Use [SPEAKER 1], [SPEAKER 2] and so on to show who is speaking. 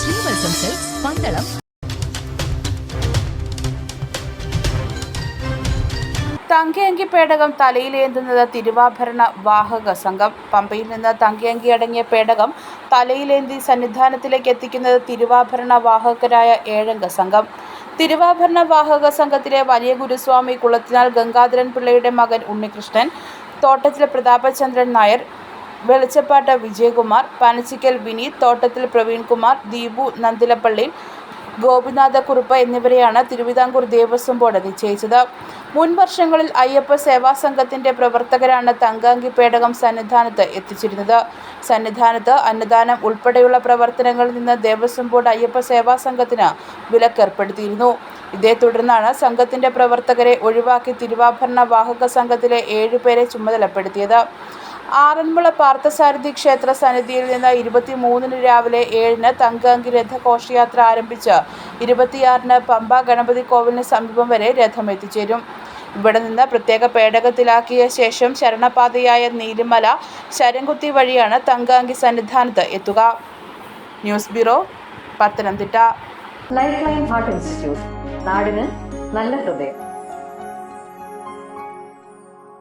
[SPEAKER 1] ശ്രീവത്സം പന്തളം
[SPEAKER 2] തങ്കയങ്കി പേടകം തലയിലേന്തുന്നത് തിരുവാഭരണ വാഹക സംഘം. പമ്പയിൽ നിന്ന് തങ്കയങ്കി അടങ്ങിയ പേടകം തലയിലേന്തി സന്നിധാനത്തിലേക്ക് എത്തിക്കുന്നത് തിരുവാഭരണ വാഹകരായ ഏഴംഗ സംഘം. തിരുവാഭരണ വാഹക സംഘത്തിലെ വലിയ ഗുരുസ്വാമി കുളത്തിനാൽ ഗംഗാധരൻ പിള്ളയുടെ മകൻ ഉണ്ണികൃഷ്ണൻ തോട്ടത്തിലെ പ്രതാപചന്ദ്രൻ നായർ വെളിച്ചപ്പാട്ട് വിജയകുമാർ പനച്ചിക്കൽ വിനീത് തോട്ടത്തിൽ പ്രവീൺകുമാർ ദീപു നന്ദിലപ്പള്ളി ഗോപിനാഥക്കുറുപ്പ് എന്നിവരെയാണ് തിരുവിതാംകൂർ ദേവസ്വം ബോർഡ് നിശ്ചയിച്ചത്. മുൻ വർഷങ്ങളിൽ അയ്യപ്പ സേവാ സംഘത്തിന്റെ പ്രവർത്തകരാണ് തങ്കാങ്കി പേടകം സന്നിധാനത്ത് എത്തിച്ചിരുന്നത്. സന്നിധാനത്ത് അന്നദാനം ഉൾപ്പെടെയുള്ള പ്രവർത്തനങ്ങളിൽ നിന്ന് ദേവസ്വം ബോർഡ് അയ്യപ്പ സേവാ സംഘത്തിന് വിലക്കേർപ്പെടുത്തിയിരുന്നു. ഇതേ തുടർന്നാണ് സംഘത്തിന്റെ പ്രവർത്തകരെ ഒഴിവാക്കി തിരുവാഭരണ വാഹക സംഘത്തിലെ ഏഴുപേരെ ചുമതലപ്പെടുത്തിയത്. ആറന്മുള പാർത്ഥസാരഥി ക്ഷേത്ര സന്നിധിയിൽ നിന്ന് ഇരുപത്തിമൂന്നിന് രാവിലെ ഏഴിന് തങ്കഅങ്കി രഥഘോഷയാത്ര ആരംഭിച്ച് ഇരുപത്തിയാറിന് പമ്പ ഗണപതി കോവിലിന് സമീപം വരെ രഥം എത്തിച്ചേരും ഇവിടെ നിന്ന് പ്രത്യേക പേടകത്തിലാക്കിയ ശേഷം ശരണപാതയായ നീലിമല ശരംകുത്തി വഴിയാണ് തങ്കഅങ്കി സന്നിധാനത്ത് എത്തുക. News bureau Pathanamthitta.
[SPEAKER 3] Life line heart institute നാടിന് നല്ല ഹൃദയം.